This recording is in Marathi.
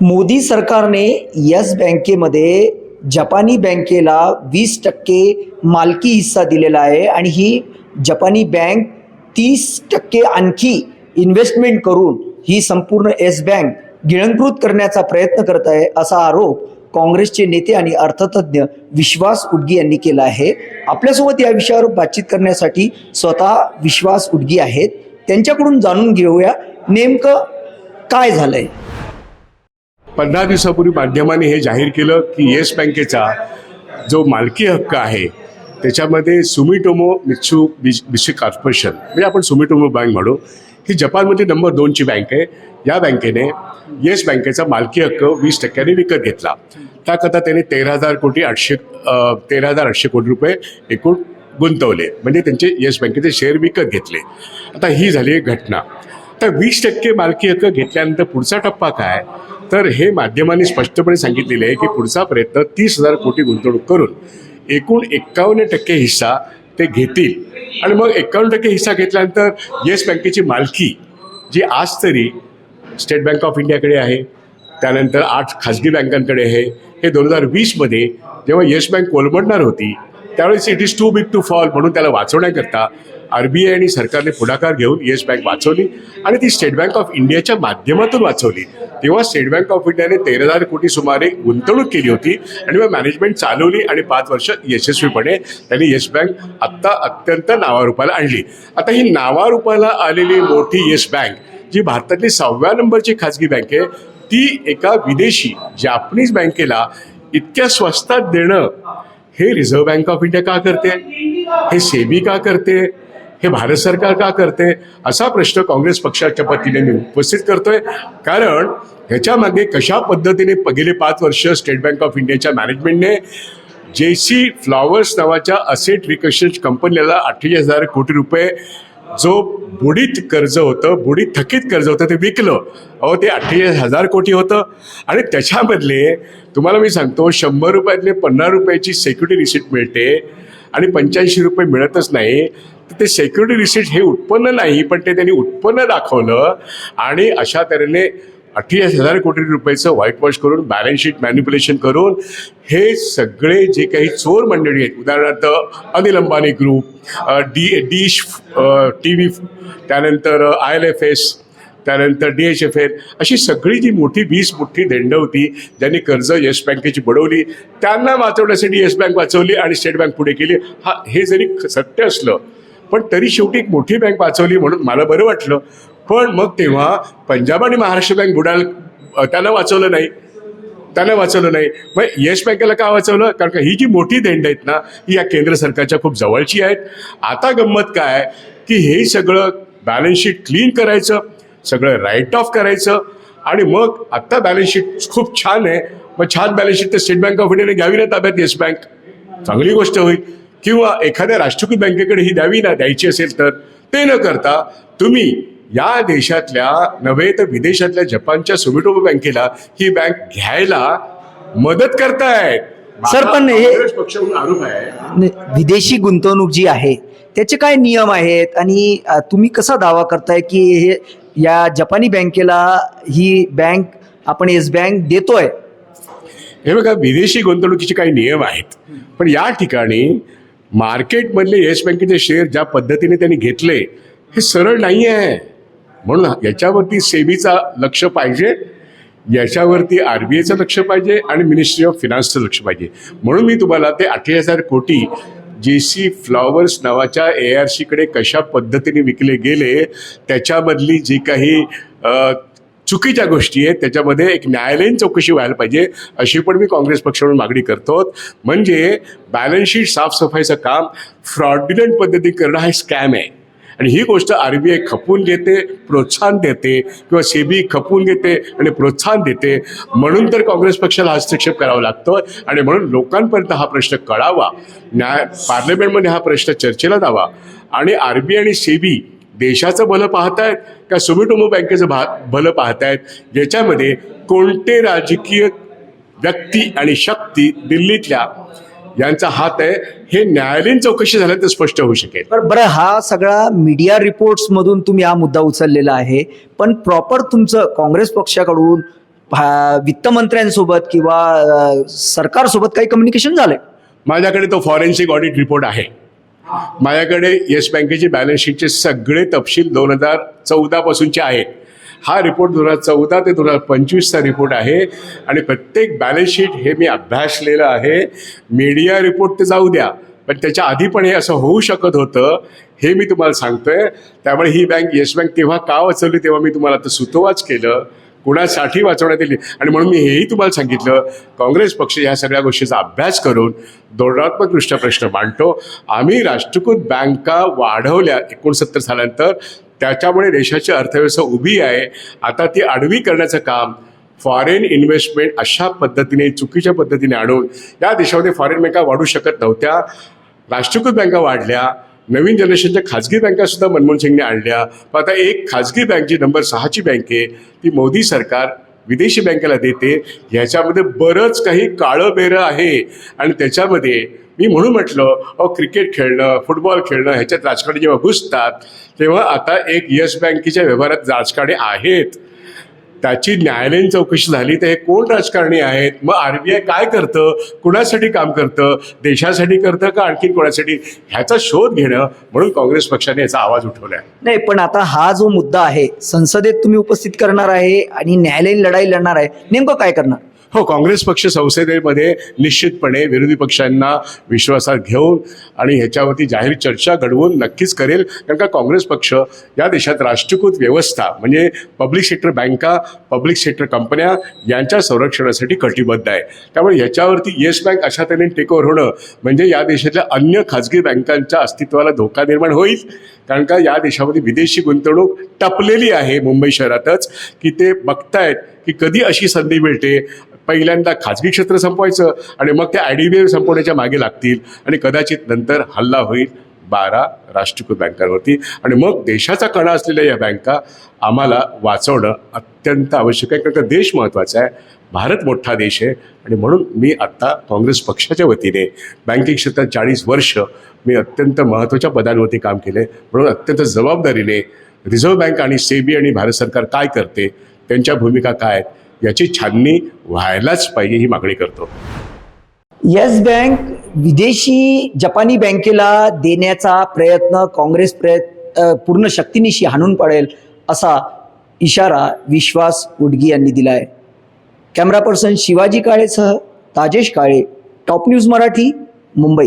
मोदी सरकारने येस बँकेमध्ये जपानी बँकेला वीस टक्के मालकी हिस्सा दिलेला आहे आणि ही जपानी बँक तीस टक्के आणखी इन्व्हेस्टमेंट करून ही संपूर्ण येस बँक गिळंकृत करण्याचा प्रयत्न करत आहे असा आरोप काँग्रेसचे नेते आणि अर्थतज्ञ विश्वास उडगी यांनी केला आहे. आपल्यासोबत या विषयावर बातचीत करण्यासाठी स्वतः विश्वास उडगी आहेत. त्यांच्याकडून जाणून घेऊया नेमकं काय झालंय. पंधरा दिवसापूर्वी माध्यमाने हे जाहीर केलं की येस बँकेचा जो मालकी हक्क आहे त्याच्यामध्ये सुमिटोमो मित्सू बिशी कॉर्पोरेशन म्हणजे आपण सुमिटोमो बँक म्हणू ही जपानमध्ये नंबर दोनची बँक आहे. या बँकेने येस बँकेचा मालकी हक्क वीस टक्क्यांनी विकत घेतला. त्याकरता त्याने तेरा हजार कोटी आठशे तेरा हजार आठशे कोटी रुपये एकूण गुंतवले. म्हणजे त्यांचे येस बँकेचे शेअर विकत घेतले. आता ही झाली एक घटना. तर वीस टक्के मालकी हक्क घेतल्यानंतर पुढचा टप्पा काय? तर हे माध्यमांनी स्पष्टपणे सांगितलेले आहे की पुढचा प्रयत्न तीस हजार कोटी गुंतवणूक करून एकूण एक्कावन्न टक्के हिस्सा ते घेतील. आणि मग एक्कावन्न टक्के हिस्सा घेतल्यानंतर येस बँकेची मालकी जी आज तरी स्टेट बँक ऑफ इंडियाकडे आहे त्यानंतर आठ खाजगी बँकांकडे आहे. हे दोन हजार वीसमध्ये जेव्हा येस बँक कोलमडणार होती त्यावेळेस it is too big to fall म्हणून त्याला वाचवण्याकरता आर बी आणि सरकारने पुढाकार घेऊन येस बँक वाचवली आणि ती स्टेट बँक ऑफ इंडियाच्या माध्यमातून वाचवली. तेव्हा स्टेट बँक ऑफ इंडियाने तेरा हजार कोटी सुमारे गुंतवणूक केली होती आणि मग मॅनेजमेंट चालवली आणि पाच वर्ष यशस्वीपणे त्यांनी येस बँक आत्ता अत्यंत नावारूपाला आणली. आता ही नावारूपाला आलेली मोठी येस बँक जी भारतातली सहाव्या नंबरची खाजगी बँक आहे ती एका विदेशी जापनीज बँकेला इतक्या स्वस्तात देणं हे रिझर्व्ह बँक ऑफ इंडिया का करते? हे सेबी का करते? हे भारत सरकार का करते? असा प्रश्न काँग्रेस पक्षाच्या पतीने मी उपस्थित करतोय. कारण ह्याच्यामागे कशा पद्धतीने पहिले गेले पाच वर्ष स्टेट बँक ऑफ इंडियाच्या मॅनेजमेंटने जेसी फ्लॉवर्स नावाच्या असेट रिकशन कंपनीला अठ्ठेचाळीस हजार कोटी रुपये जो बुडीत कर्ज होतं बुडीत थकीत कर्ज होतं ते विकलं. अहो ते अठ्ठेचाळीस हजार कोटी होतं. आणि त्याच्यामधले तुम्हाला मी सांगतो शंभर रुपयातले पन्नास रुपयाची सेक्युरिटी रिसिट मिळते. आणि पंच्याऐंशी रुपये मिळतच नाही. ते सेक्युरिटी रिसिट हे उत्पन्न नाही पण ते त्यांनी उत्पन्न दाखवलं आणि अशा तऱ्हेने अठ्ठेचाळीस हजार कोटी रुपयाचं व्हाईट वॉश करून बॅलन्स शीट मॅन्युप्युलेशन करून हे सगळे जे काही चोर मंडळी आहेत उदाहरणार्थ Anil Ambani group D dish T V त्यानंतर आय एल एफ एस त्यानंतर डी एच एफ एल अशी सगळी जी मोठी वीस मोठी देंड होती ज्यांनी कर्ज येस बँकेची बुडवली त्यांना वाचवण्यासाठी येस बँक वाचवली आणि स्टेट बँक पुढे केली. हा हे जरी सत्य असलं पण तरी शेवटी एक मोठी बँक वाचवली म्हणून मला बरं वाटलं. पण मग तेव्हा पंजाब आणि महाराष्ट्र बँक बुडाल त्यांना वाचवलं नाही. त्यांना वाचवलं नाही. मग येस बँकेला का वाचवलं? कारण का ही जी मोठी देंड आहेत ना ही या केंद्र सरकारच्या खूप जवळची आहेत. आता गंमत काय की हे सगळं बॅलन्स शीट क्लीन करायचं सगळं राईट ऑफ करायचं आणि मग आत्ता बॅलन्स शीट खूप छान आहे. मग छान बॅलन्स शीट तर स्टेट बँक ऑफ इंडियाने घ्यावी ना ताब्यात येस बँक? चांगली गोष्ट होईल. किंवा एखाद्या राष्ट्रीयकृत बँकेकडे ही द्यावी ना द्यायची असेल तर ते न करता तुम्ही या देशातल्या नव्हे तर विदेशातल्या जपानच्या सुमिटोमो बँकेला ही बँक घ्यायला मदत करतायत सर, पण हे- विदेशी गुंतवणूक जी आहे त्याचे काय नियम आहेत? आणि तुम्ही कसा दावा करताय की हे या जपानी बँकेला ही बँक आपण येस बँक देतोय? हे बघा विदेशी गुंतवणुकीचे काही नियम आहेत. पण या ठिकाणी मार्केटमधले येस बँकेचे शेअर ज्या पद्धतीने त्यांनी घेतले हे सरळ नाही आहे. म्हणून याच्यावरती सेबीचा लक्ष पाहिजे याच्यावरती आर बी आयचं लक्ष पाहिजे आणि मिनिस्ट्री ऑफ फिनान्सचं लक्ष पाहिजे. म्हणून मी तुम्हाला ते अठ्ठेचाळीस हजार कोटी जे सी फ्लॉवर्स नावाच्या ए आर सीकडे कशा पद्धतीने विकले गेले त्याच्यामधली जी काही चुकीच्या गोष्टी आहेत. त्याच्यामध्ये एक न्यायालयीन चौकशी व्हायला पाहिजे अशी पण मी काँग्रेस पक्षाकडून मागणी करतो. म्हणजे बॅलन्स शीट साफसफाईचं काम फ्रॉडुलंट पद्धती करणं हा स्कॅम आहे. आणि ही गोष्ट आर बी आय खपून घेते प्रोत्साहन देते किंवा सेबी खपून घेते आणि प्रोत्साहन देते. म्हणून तर काँग्रेस पक्षाला हस्तक्षेप करावा लागतो आणि म्हणून लोकांपर्यंत हा प्रश्न कळावा न्याय पार्लमेंटमध्ये हा प्रश्न चर्चेला जावा. आणि आर बी आय आणि सेबी देशाचं भलं पाहतायत का सुमिटोमो बँकेचं भा भलं पाहतायत? ज्याच्यामध्ये कोणते राजकीय व्यक्ती आणि शक्ती दिल्लीतल्या यांचा हात आहे हे न्यायालयीन चौकशी झाल्यानंतर स्पष्ट होऊ शकेल. बरं बरं हा सगळा मीडिया रिपोर्ट्स मधून तुम्ही हा मुद्दा उचललेला आहे पण प्रॉपर तुमचं काँग्रेस पक्षाकडून वित्तमंत्र्यांसोबत किंवा सरकारसोबत काही कम्युनिकेशन झालंय? माझ्याकडे तो फॉरेन्सिक ऑडिट रिपोर्ट आहे. माझ्याकडे येस बँकेचे बॅलन्स शीटचे सगळे तपशील दोन हजार चौदापासूनचे आहेत. हा रिपोर्ट दोन हजार चौदा ते दोन हजार पंचवीसचा रिपोर्ट आहे आणि प्रत्येक बॅलन्स शीट हे मी अभ्यासलेलं आहे. मीडिया रिपोर्ट ते जाऊ द्या पण त्याच्या आधी पण हे असं होऊ शकत होतं हे मी तुम्हाला सांगतोय. त्यामुळे ही बँक येस बँक तेव्हा का वाचवली तेव्हा मी तुम्हाला आता सुतोवाच केलं. कुणासाठी वाचवण्यात येईल? आणि म्हणून मी हेही तुम्हाला सांगितलं काँग्रेस पक्ष या सगळ्या गोष्टीचा अभ्यास करून धोरणात्मकदृष्ट्या प्रश्न मांडतो. आम्ही राष्ट्रकृत बँका वाढवल्या एकोणसत्तर सालानंतर. त्याच्यामुळे देशाची अर्थव्यवस्था उभी आहे. आता ती आडवी करण्याचं काम फॉरेन इन्व्हेस्टमेंट अशा पद्धतीने चुकीच्या पद्धतीने आणून या देशामध्ये फॉरेन बँका वाढू शकत नव्हत्या. राष्ट्रीयकृत बँका वाढल्या. नवीन जनरेशनच्या खाजगी बँका सुद्धा मनमोहन सिंगने आणल्या. पण आता एक खाजगी बँक जी नंबर सहाची बँक आहे ती मोदी सरकार विदेशी बँकेला देते. ह्याच्यामध्ये बरंच काही काळं बेरं आहे. आणि त्याच्यामध्ये मी म्हणून म्हटलं अहो क्रिकेट खेळणं फुटबॉल खेळणं ह्याच्यात राजकारणी जेव्हा घुसतात तेव्हा आता एक येस बँकेच्या व्यवहारात राजकारणी आहेत. त्याची न्यायालयीन चौकशी झाली तर हे कोण राजकारणी आहेत? मग आरबीआय काय करतं? कुणासाठी काम करतं? देशासाठी करतं का आणखी कोणासाठी? ह्याचा शोध घेणं म्हणून काँग्रेस पक्षाने याचा आवाज उठवलाय. नाही पण आता हा जो मुद्दा आहे संसदेत तुम्ही उपस्थित करणार आहे आणि न्यायालयीन लढाई लढणार आहे नेमकं काय करणार? हो काँग्रेस पक्ष संसदेमध्ये निश्चितपणे विरोधी पक्षांना विश्वासात घेऊन आणि ह्याच्यावरती जाहीर चर्चा घडवून नक्कीच करेल. कारण का काँग्रेस पक्ष या देशात राष्ट्रीयकृत व्यवस्था म्हणजे पब्लिक सेक्टर बँका पब्लिक सेक्टर कंपन्या यांच्या संरक्षणासाठी कटिबद्ध आहे. त्यामुळे ह्याच्यावरती येस बँक अशा तऱ्हेने टेकओव्हर होणं म्हणजे या देशातल्या अन्य खाजगी बँकांच्या अस्तित्वाला धोका निर्माण होईल. कारण का या देशामध्ये विदेशी गुंतवणूक टपलेली आहे मुंबई शहरातच की ते बघतायत की कधी अशी संधी मिळते पहिल्यांदा खाजगी क्षेत्र संपवायचं आणि मग ते आय डी बी आय संपवण्याच्या मागे लागतील. आणि कदाचित नंतर हल्ला होईल बारा राष्ट्रीयकृत बँकांवरती. आणि मग देशाचा कणा असलेल्या या बँका आम्हाला वाचवणं अत्यंत आवश्यक आहे. कारण देश महत्त्वाचा आहे. भारत मोठा देश आहे. आणि म्हणून मी आत्ता काँग्रेस पक्षाच्या वतीने बँकिंग क्षेत्रात चाळीस वर्ष मी अत्यंत महत्त्वाच्या पदांवरती काम केले म्हणून अत्यंत जबाबदारीने रिझर्व्ह बँक आणि सेबी आणि भारत सरकार काय करते? त्यांच्या भूमिका काय आहेत? याची छाननी व्हायलाच पाहिजे ही मागणी करतो. येस बँक विदेशी जपानी बँकेला देण्याचा प्रयत्न काँग्रेस प्रयत्न पूर्ण शक्तीनिशी हाणून पडेल असा इशारा विश्वास उडगी यांनी दिला आहे कॅमेरा पर्सन शिवाजी काळेसह ताजेश काळे टॉप न्यूज मराठी मुंबई.